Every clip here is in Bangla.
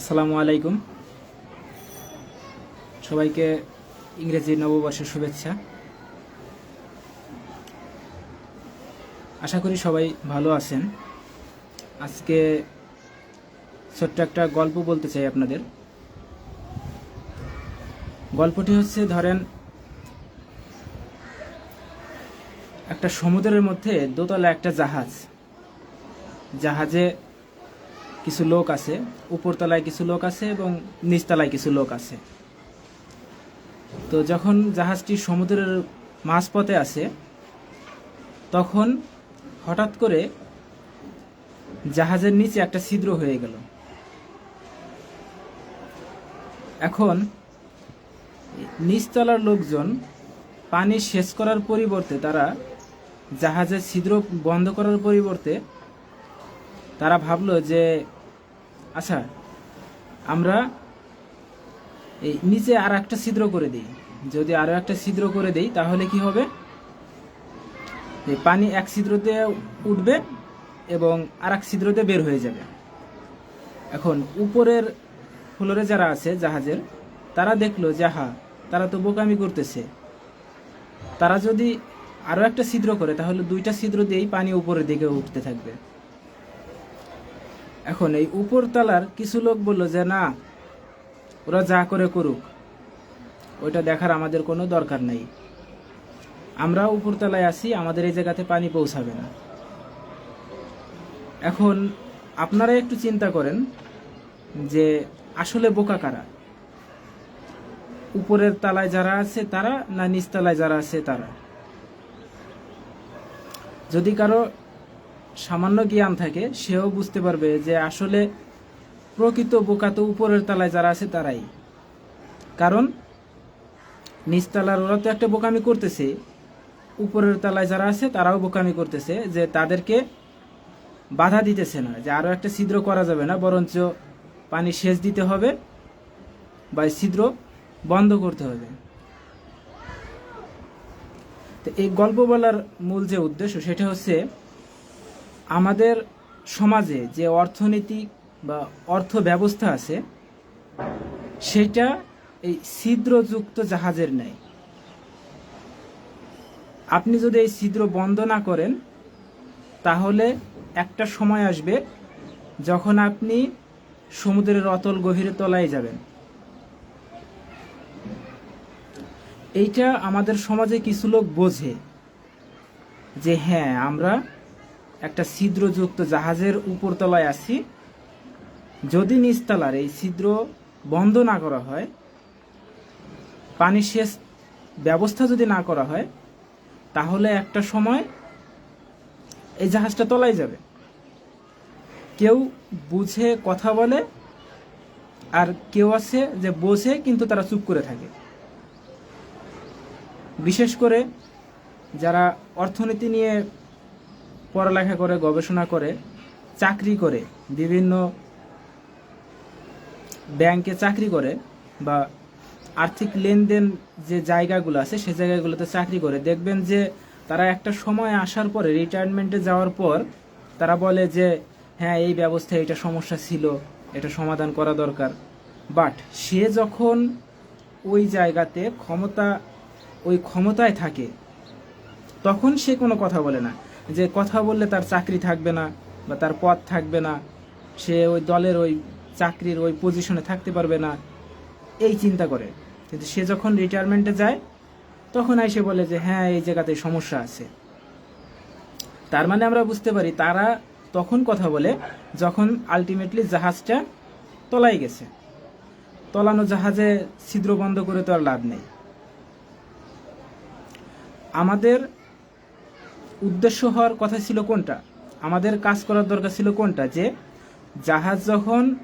আসসালামু আলাইকুম। সবাইকে ইংরেজি নববর্ষের শুভেচ্ছা। আশা করি সবাই ভালো আছেন। আজকে ছোট্ট একটা গল্প বলতে চাই আপনাদের। গল্পটি হচ্ছে, ধরেন, একটা সমুদ্রের মধ্যে দোতলা একটা জাহাজ। জাহাজে কিছু লোক আছে, উপরতলায় কিছু লোক আছে এবং নিচতলায় কিছু লোক আছে। তো যখন জাহাজটি সমুদ্রের মাঝপথে আছে তখন হঠাৎ করে জাহাজের নিচে একটা ছিদ্র হয়ে গেল। এখন নিচতলার লোকজন পানি সেচ করার পরিবর্তে তারা জাহাজের ছিদ্র বন্ধ করার পরিবর্তে তারা ভাবলো যে আচ্ছা আমরা এই নিচে আর একটা ছিদ্র করে দিই। যদি আরও একটা ছিদ্র করে দিই, তাহলে কি হবে? এই পানি এক ছিদ্রতে উঠবে এবং আর এক ছিদ্রতে বের হয়ে যাবে। এখন উপরের ফ্লোরে যারা আছে জাহাজের, তারা দেখল যে হা তারা তো বোকামি করতেছে। তারা যদি আরও একটা ছিদ্র করে, তাহলে দুইটা ছিদ্র দিয়েই পানি উপরের দিকে উঠতে থাকবে। এখন এই উপর তলার কিছু লোক বলল যে, না, ওরা যা করে করুক, ওইটা দেখার আমাদের কোনো দরকার নেই। আমরা উপরতলায় আছি, আমাদের এই জায়গাতে পানি পৌঁছাবে না। এখন আপনারা একটু চিন্তা করেন যে, আসলে বোকা কারা? উপরের তলায় যারা আছে তারা, না নিচতলায় যারা আছে তারা? যদি কারও সামান্য জ্ঞান থাকে, সেও বুঝতে পারবে যে আসলে প্রকৃত বোকা তো উপরের তলায় যারা আছে তারাই। কারণ নিচতলার ওরা তো একটা বোকামি করতেছে, উপরের তলায় যারা আছে তারাও বোকামি করতেছে যে তাদেরকে বাধা দিতেছে না, যে আরও একটা ছিদ্র করা যাবে না, বরঞ্চ পানি সেচ দিতে হবে বা ছিদ্র বন্ধ করতে হবে। তো এই গল্প বলার মূল যে উদ্দেশ্য সেটা হচ্ছে আমাদের সমাজে যে অর্থনীতি বা অর্থ ব্যবস্থা আছে, সেটা এই ছিদ্রযুক্ত জাহাজের নেই আপনি যদি এই ছিদ্র বন্ধ না করেন, তাহলে একটা সময় আসবে যখন আপনি সমুদ্রের অতল গভীরে তলায় যাবেন। এইটা আমাদের সমাজে কিছু লোক বোঝে যে হ্যাঁ আমরা একটা ছিদ্রযুক্ত জাহাজের উপরতলায় আছি। যদি নিচতলার এই ছিদ্র বন্ধ না করা হয়, পানি সেচ ব্যবস্থা যদি না করা হয়, তাহলে একটা সময় এই জাহাজটা তলায় যাবে। কেউ বুঝে কথা বলে, আর কেউ আছে যে বোঝে কিন্তু তারা চুপ করে থাকে। বিশেষ করে যারা অর্থনীতি নিয়ে পড়ালেখা করে, গবেষণা করে, চাকরি করে, বিভিন্ন ব্যাংকে চাকরি করে বা আর্থিক লেনদেন যে জায়গাগুলো আছে, সে জায়গাগুলোতে চাকরি করে। দেখবেন যে তারা একটা সময় আসার পরে রিটায়ারমেন্টে যাওয়ার পর তারা বলে যে হ্যাঁ এই ব্যবস্থায় এটা সমস্যা ছিল, এটা সমাধান করা দরকার। বাট সে যখন ওই জায়গাতে ক্ষমতা, ওই ক্ষমতায় থাকে, তখন সে কোনো কথা বলে না। যে কথা বললে তার চাকরি থাকবে না বা তার পদ থাকবে না, সে ওই দলের ওই চাকরির ওই পজিশনে থাকতে পারবে না, এই চিন্তা করে। কিন্তু সে যখন রিটায়ারমেন্টে যায়, তখন এসে বলে যে হ্যাঁ এই জায়গাতে সমস্যা আছে। তার মানে আমরা বুঝতে পারি, তারা তখন কথা বলে যখন আলটিমেটলি জাহাজটা তলাই গেছে। তলানো জাহাজে ছিদ্র বন্ধ করে তো আর লাভ নেই। আমাদের উদ্দেশ্য হওয়ার কথা ছিল কোনটা? আমাদের কাজ করার দরকার ছিল কোনটা? যে জাহাজ যখন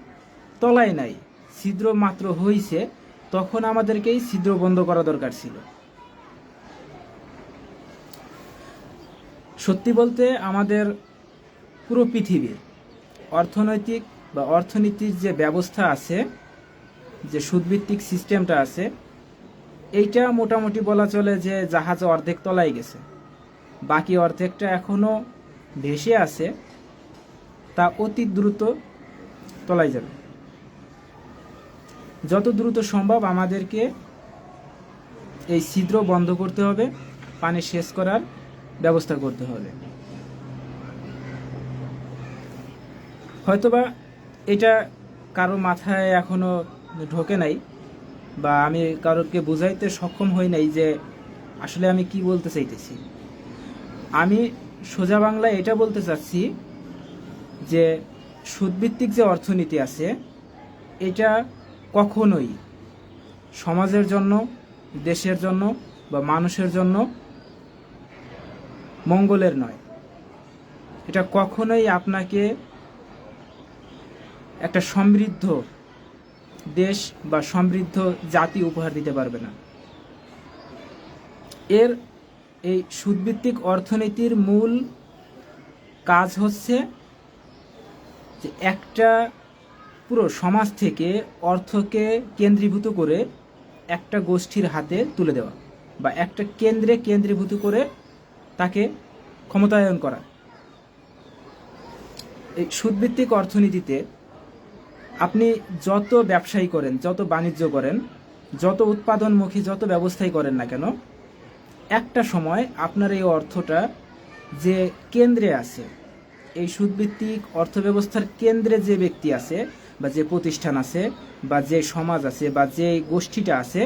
তলায় নাই, ছিদ্র মাত্র হইছে, তখন আমাদেরকেই ছিদ্র বন্ধ করা দরকার ছিল। সত্যি বলতে আমাদের পুরো পৃথিবীর অর্থনৈতিক বা অর্থনীতির যে ব্যবস্থা আছে, যে সুদভিত্তিক সিস্টেমটা আছে, এইটা মোটামুটি বলা চলে যে জাহাজ অর্ধেক তলায় গেছে। বাকি অর্ধেকটা এখনও ভেসে আছে, তা অতি দ্রুত তলায় যাবে। যত দ্রুত সম্ভব আমাদেরকে এই ছিদ্র বন্ধ করতে হবে, পানি শেষ করার ব্যবস্থা করতে হবে। হয়তোবা এটা কারও মাথায় এখনও ঢোকে নাই, বা আমি কারোকে বুঝাইতে সক্ষম হই নাই যে আসলে আমি কি বলতে চাইতেছি। আমি সোজা বাংলায় এটা বলতে চাচ্ছি যে সুদভিত্তিক যে অর্থনীতি আছে, এটা কখনোই সমাজের জন্য, দেশের জন্য বা মানুষের জন্য মঙ্গলের নয়। এটা কখনোই আপনাকে একটা সমৃদ্ধ দেশ বা সমৃদ্ধ জাতি উপহার দিতে পারবে না। এর এই সুদভিত্তিক অর্থনীতির মূল কাজ হচ্ছে যে একটা পুরো সমাজ থেকে অর্থকে কেন্দ্রীভূত করে একটা গোষ্ঠীর হাতে তুলে দেওয়া বা একটা কেন্দ্রে কেন্দ্রীভূত করে তাকে ক্ষমতায়ন করা। এই সুদভিত্তিক অর্থনীতিতে আপনি যত ব্যবসায়ী করেন, যত বাণিজ্য করেন, যত উৎপাদনমুখী, যত ব্যবস্থাই করেন না কেন একটা সময় আপনার এই অর্থটা যে কেন্দ্রে আছে, এই সুদভিত্তিক অর্থব্যবস্থার কেন্দ্রে যে ব্যক্তি আছে বা যে প্রতিষ্ঠান আছে বা যে সমাজ আছে বা যে গোষ্ঠীটা আছে,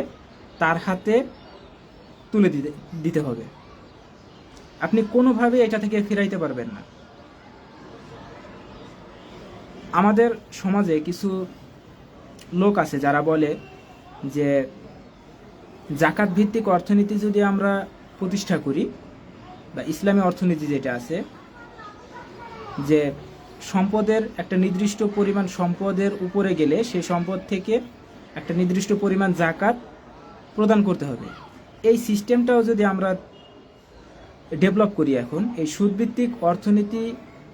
তার হাতে তুলে দিতে দিতে হবে। আপনি কোনোভাবে এটা থেকে ফিরাইতে পারবেন না। আমাদের সমাজে কিছু লোক আছে যারা বলে যে জাকাত ভিত্তিক অর্থনীতি যদি আমরা প্রতিষ্ঠা করি, বা ইসলামী অর্থনীতি যেটা আছে, যে সম্পদের একটা নির্দিষ্ট পরিমাণ সম্পদের উপরে গেলে সেই সম্পদ থেকে একটা নির্দিষ্ট পরিমাণ জাকাত প্রদান করতে হবে। এই সিস্টেমটাও যদি আমরা ডেভেলপ করি এখন, এই সুদভিত্তিক অর্থনীতি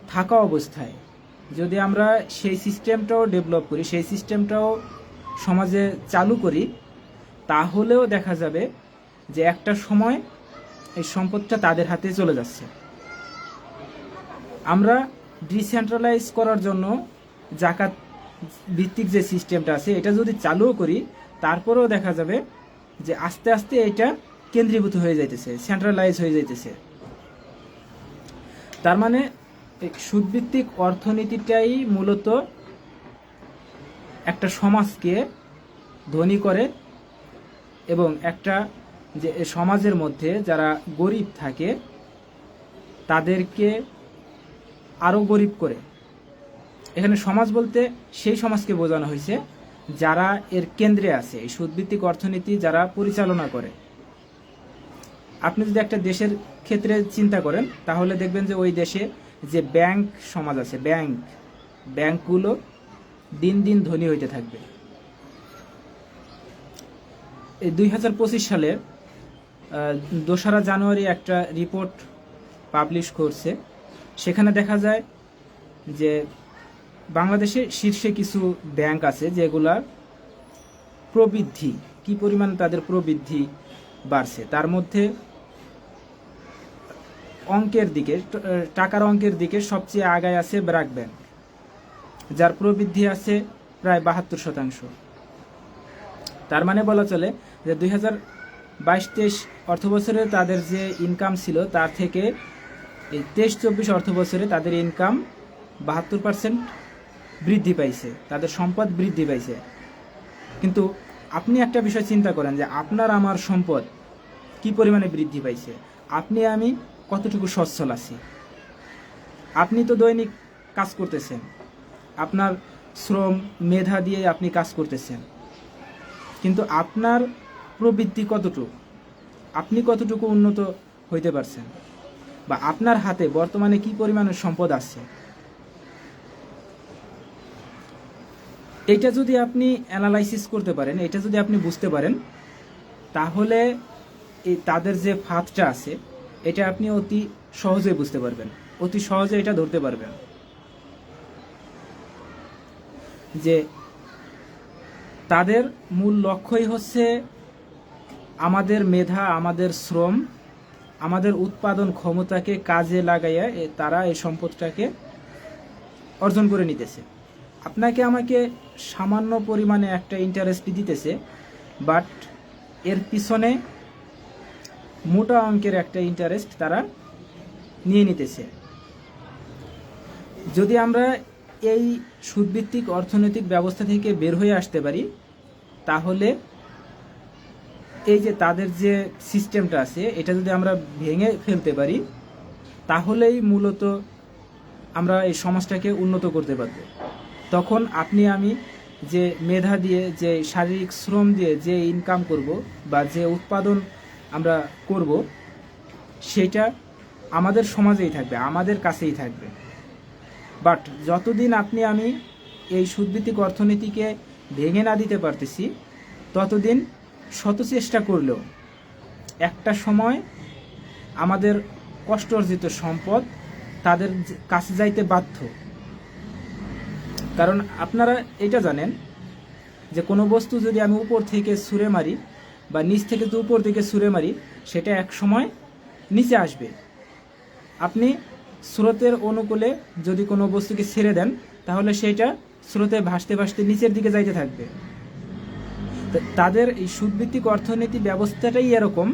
থাকা অবস্থায় যদি আমরা সেই সিস্টেমটাও ডেভেলপ করি, সেই সিস্টেমটাও সমাজে চালু করি তাহলেও দেখা যাবে যে একটা সময় এই সম্পদটা তাদের হাতে চলে যাচ্ছে। আমরা ডিসেন্ট্রালাইজ করার জন্য জাকাত ভিত্তিক যে সিস্টেমটা আছে, এটা যদি চালুও করি, তারপরেও দেখা যাবে যে আস্তে আস্তে এটা কেন্দ্রীভূত হয়ে যাইতেছে সেন্ট্রালাইজ হয়ে যাইতেছে। তার মানে সুদভিত্তিক অর্থনীতিটাই মূলত একটা সমাজকে ধনী করে এবং একটা যে সমাজের মধ্যে যারা গরিব থাকে, তাদেরকে আরও গরিব করে। এখানে সমাজ বলতে সেই সমাজকে বোঝানো হয়েছে যারা এর কেন্দ্রে আছে, এই সুদভিত্তিক অর্থনীতি যারা পরিচালনা করে। আপনি যদি একটা দেশের ক্ষেত্রে চিন্তা করেন, তাহলে দেখবেন যে ওই দেশে যে ব্যাংক সমাজ আছে, ব্যাংক, ব্যাংকগুলো দিন দিন ধনী হইতে থাকবে। এই দুই সালের দোসরা জানুয়ারি একটা রিপোর্ট পাবলিশ করছে। সেখানে দেখা যায় যে বাংলাদেশে শীর্ষে কিছু ব্যাংক আছে যেগুলার প্রবৃদ্ধি, কি পরিমাণ তাদের প্রবৃদ্ধি বাড়ছে। তার মধ্যে অঙ্কের দিকে টাকার অঙ্কের দিকে সবচেয়ে আগায় আছে ব্র্যাক ব্যাংক, যার প্রবৃদ্ধি আছে প্রায় বাহাত্তর শতাংশ। তার মানে বলা চলে যে দুই হাজার বাইশ তেইশ অর্থ বছরে তাদের যে ইনকাম ছিল, তার থেকে এই তেইশ চব্বিশ অর্থ বছরে তাদের ইনকাম বাহাত্তর পার্সেন্ট বৃদ্ধি পাইছে, তাদের সম্পদ বৃদ্ধি পাইছে। কিন্তু আপনি একটা বিষয় চিন্তা করেন যে আপনার আমার সম্পদ কি পরিমাণে বৃদ্ধি পাইছে? আপনি আমি কতটুকু সচ্ছল আছি? আপনি তো দৈনিক কাজ করতেছেন। আপনার শ্রম, মেধা দিয়ে আপনি কাজ করতেছেন। কিন্তু আপনার প্রবৃত্তি কতটুকু? আপনি কতটুকু উন্নত হইতে পারছেন? বা আপনার হাতে বর্তমানে কি পরিমাণের সম্পদ আছে? এটা যদি আপনি অ্যানালাইসিস করতে পারেন, এটা যদি আপনি বুঝতে পারেন, তাহলে এই তাদের যে ফাঁদটা আছে, এটা আপনি অতি সহজে বুঝতে পারবেন। অতি সহজে এটা ধরতে পারবেন। যে তাদের মূল লক্ষ্যই হচ্ছে আমাদের মেধা, আমাদের শ্রম, আমাদের উৎপাদন ক্ষমতাকে কাজে লাগাইয়া তারা এই সম্পদটাকে অর্জন করে নিতেছে। আপনাকে আমাকে সামান্য পরিমাণে একটা ইন্টারেস্ট দিতেছে বাট এর পিছনে মোটা অঙ্কের একটা ইন্টারেস্ট তারা নিয়ে নিতেছে। যদি আমরা এই সুদভিত্তিক অর্থনৈতিক ব্যবস্থা থেকে বের হয়ে আসতে পারি, তাহলে এই যে তাদের যে সিস্টেমটা আছে, এটা যদি আমরা ভেঙে ফেলতে পারি, তাহলেই মূলত আমরা এই সমাজটাকে উন্নত করতে পারব। তখন আপনি, আমি যে মেধা দিয়ে, যে শারীরিক শ্রম দিয়ে যে ইনকাম করব বা যে উৎপাদন আমরা করব, সেটা আমাদের সমাজেই থাকবে, আমাদের কাছেই থাকবে। বাট যতদিন আপনি আমি এই সুদভিত্তিক অর্থনীতিকে ভেঙে না দিতে পারতেছি, ততদিন শত চেষ্টা করলেও একটা সময় আমাদের কষ্ট অর্জিত সম্পদ তাদের কাছে যাইতে বাধ্য। কারণ আপনারা এটা জানেন যে কোনো বস্তু যদি আমি উপর থেকে ছুঁড়ে মারি বা নিচ থেকে যদি উপর থেকে ছুঁড়ে মারি, সেটা এক সময় নিচে আসবে। আপনি স্রোতের অনুকূলে যদি কোনো বস্তুকে ছেড়ে দেন, তাহলে সেটা স্রোতে ভাসতে ভাসতে নিচের দিকে যাইতে থাকবে। তাদের এই সুদভিত্তিক অর্থনীতি ব্যবস্থাটাই এরকম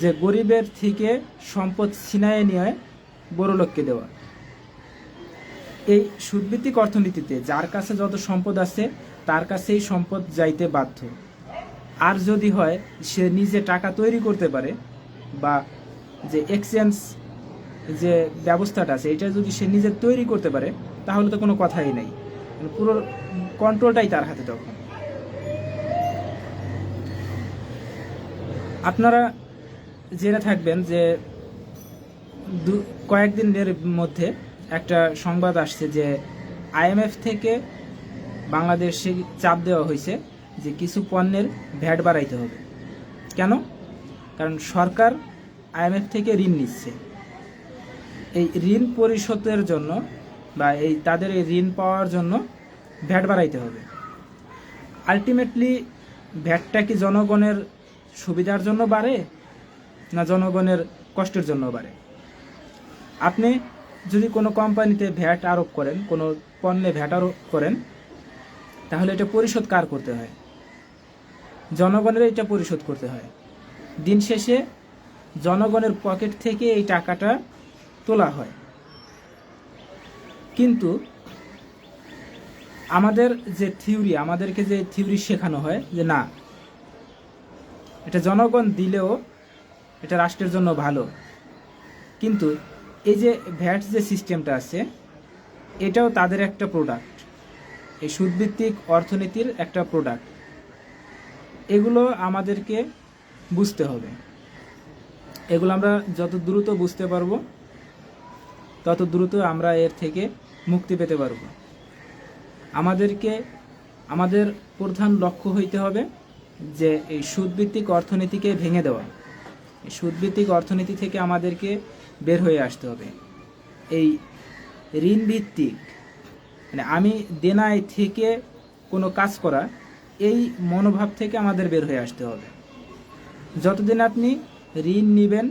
যে গরিবের থেকে সম্পদ ছিনায়ে নিয়ে বড়লোককে দেওয়া। এই সুদভিত্তিক অর্থনীতিতে যার কাছে যত সম্পদ আছে, তার কাছেই সম্পদ যাইতে বাধ্য। আর যদি হয়, সে নিজে টাকা তৈরি করতে পারে বা যে এক্সচেঞ্জ যে ব্যবস্থাটা আছে, এটা যদি সে নিজে তৈরি করতে পারে, তাহলে তো কোনো কথাই নেই। মানে পুরো কন্ট্রোলটাই তার হাতে তখন। আপনারা জেনে থাকবেন যে দু কয়েকদিনের মধ্যে একটা সংবাদ আসছে যে আইএমএফ থেকে বাংলাদেশে চাপ দেওয়া হয়েছে যে কিছু পণ্যের ভ্যাট বাড়াইতে হবে। কেন? কারণ সরকার আইএমএফ থেকে ঋণ নিচ্ছে। এই ঋণ পরিশোধের জন্য বা এই তাদের এই ঋণ পাওয়ার জন্য ভ্যাট বাড়াইতে হবে। আলটিমেটলি ভ্যাটটা কি জনগণের সুবিধার জন্য বাড়ে না জনগণের কষ্টের জন্য বাড়ে? আপনি যদি কোনো কোম্পানিতে ভ্যাট আরোপ করেন, কোনো পণ্যে ভ্যাট আরোপ করেন, তাহলে এটা পরিশোধ কার করতে হয়? জনগণের এটা পরিশোধ করতে হয়। দিন শেষে জনগণের পকেট থেকে এই টাকাটা তোলা হয়। কিন্তু আমাদের যে থিওরি, আমাদেরকে যে থিওরি শেখানো হয় যে না, এটা জনগণ দিলেও এটা রাষ্ট্রের জন্য ভালো। কিন্তু এই যে ভ্যাট যে সিস্টেমটা আছে, এটাও তাদের একটা প্রোডাক্ট এই সুদভিত্তিক অর্থনীতির একটা প্রোডাক্ট এগুলো আমাদেরকে বুঝতে হবে। এগুলো আমরা যত দ্রুত বুঝতে পারব তত দ্রুত আমরা এর থেকে মুক্তি পেতে পারব। আমাদেরকে, আমাদের প্রধান লক্ষ্য হইতে হবে যে এই সুদভিত্তিক অর্থনীতিকে ভেঙে দেওয়া। এই সুদভিত্তিক অর্থনীতি থেকে আমাদেরকে বের হয়ে আসতে হবে। এই ঋণ ভিত্তিক মানে আমি দেনায় থেকে কোনো কাজ করা, এই মনোভাব থেকে আমাদের বের হয়ে আসতে হবে। যতদিন আপনি ঋণ নেবেন,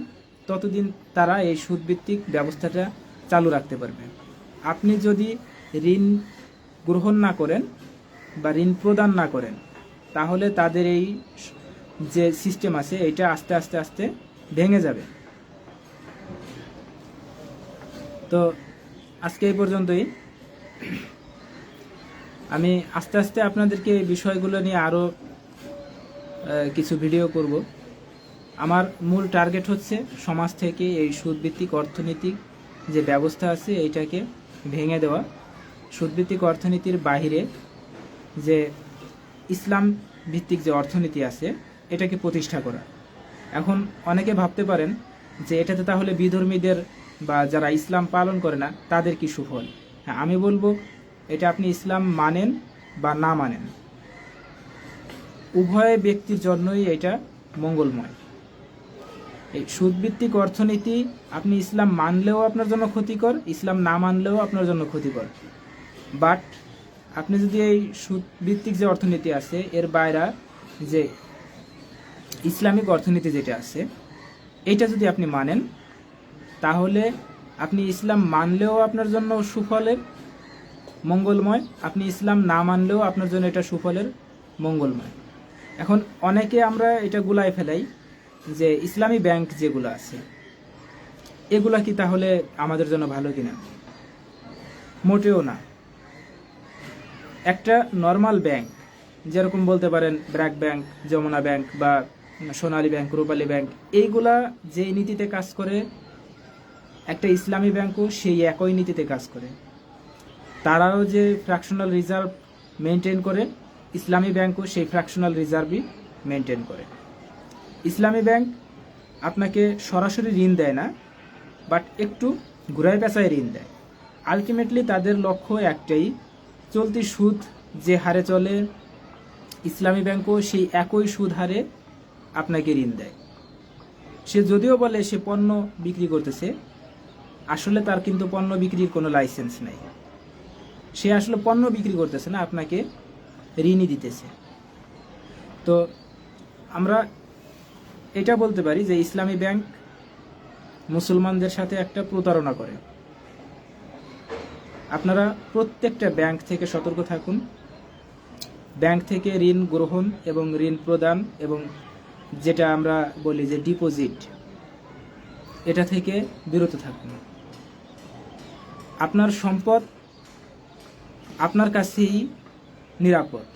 ততদিন তারা এই সুদভিত্তিক ব্যবস্থাটা চালু রাখতে পারবে। আপনি যদি ঋণ গ্রহণ না করেন বা ঋণ প্রদান না করেন, তাহলে তাদের এই যে সিস্টেম আছে, এটা আস্তে আস্তে আস্তে ভেঙে যাবে। তো আজকে এই পর্যন্তই। আমি আস্তে আস্তে আপনাদেরকে এই বিষয়গুলো নিয়ে আরও কিছু ভিডিও করব। আমার মূল টার্গেট হচ্ছে সমাজ থেকে এই সুদভিত্তিক অর্থনৈতিক যে ব্যবস্থা আছে, এইটাকে ভেঙে দেওয়া। সুদভিত্তিক অর্থনীতির বাহিরে যে ইসলাম ভিত্তিক যে অর্থনীতি আছে, এটাকে প্রতিষ্ঠা করা। এখন অনেকে ভাবতে পারেন যে এটাতে তাহলে বিধর্মীদের বা যারা ইসলাম পালন করে না, তাদের কি সুফল? হ্যাঁ আমি বলব, এটা আপনি ইসলাম মানেন বা না মানেন। উভয় ব্যক্তির জন্যই এটা মঙ্গলময়। এই সুদভিত্তিক অর্থনীতি আপনি ইসলাম মানলেও আপনার জন্য ক্ষতিকর, ইসলাম না মানলেও আপনার জন্য ক্ষতিকর। বাট আপনি যদি এই সুদভিত্তিক যে অর্থনীতি আছে, এর বাইরে যে ইসলামিক অর্থনীতি যেটা আছে এইটা যদি আপনি মানেন, তাহলে আপনি ইসলাম মানলেও আপনার জন্য সুফলের মঙ্গলময়, আপনি ইসলাম না মানলেও আপনার জন্য এটা সুফলের মঙ্গলময়। এখন অনেকে আমরা এটা গুলাই ফেলাই যে ইসলামী ব্যাংক যেগুলো আছে, এগুলা কি তাহলে আমাদের জন্য ভালো কিনা? মোটেও না। একটা নর্মাল ব্যাংক যেরকম বলতে পারেন ব্র্যাক ব্যাংক, যমুনা ব্যাংক বা সোনালী ব্যাংক, রূপালী ব্যাংক, এইগুলা যে নীতিতে কাজ করে, একটা ইসলামী ব্যাংকও সেই একই নীতিতে কাজ করে। তারাও যে ফ্র্যাকশনাল রিজার্ভ মেনটেন করে, ইসলামী ব্যাংকও সেই ফ্র্যাকশনাল রিজার্ভই মেনটেন করে। ইসলামী ব্যাংক আপনাকে সরাসরি ঋণ দেয় না বাট একটু ঘুরায় পেঁচায় ঋণ দেয়। আলটিমেটলি তাদের লক্ষ্য একটাই, চলতি সুদ যে হারে চলে, ইসলামী ব্যাংকও সেই একই সুদ হারে আপনাকে ঋণ দেয়। সে যদিও বলে সে পণ্য বিক্রি করতেছে, আসলে তার কিন্তু পণ্য বিক্রির কোনো লাইসেন্স নাই। সে আসলে পণ্য বিক্রি করতেছে না, আপনাকে ঋণই দিতেছে। তো আমরা এটা বলতে পারি যে ইসলামী ব্যাংক মুসলমানদের সাথে একটা প্রতারণা করে। আপনারা প্রত্যেকটা ব্যাংক থেকে সতর্ক থাকুন। ব্যাংক থেকে ঋণ গ্রহণ এবং ঋণ প্রদান এবং যেটা আমরা বলি যে ডিপোজিট, এটা থেকে বিরত থাকুন। আপনার সম্পদ আপনার কাছেই নিরাপদ।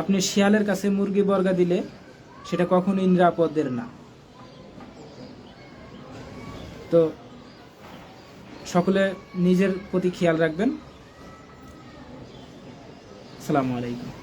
আপনি শিয়ালের কাছে মুরগি বর্গা দিলে সেটা কখনো নিরাপদের না। তো সকলে নিজের প্রতি খেয়াল রাখবেন। সালামু আলাইকুম।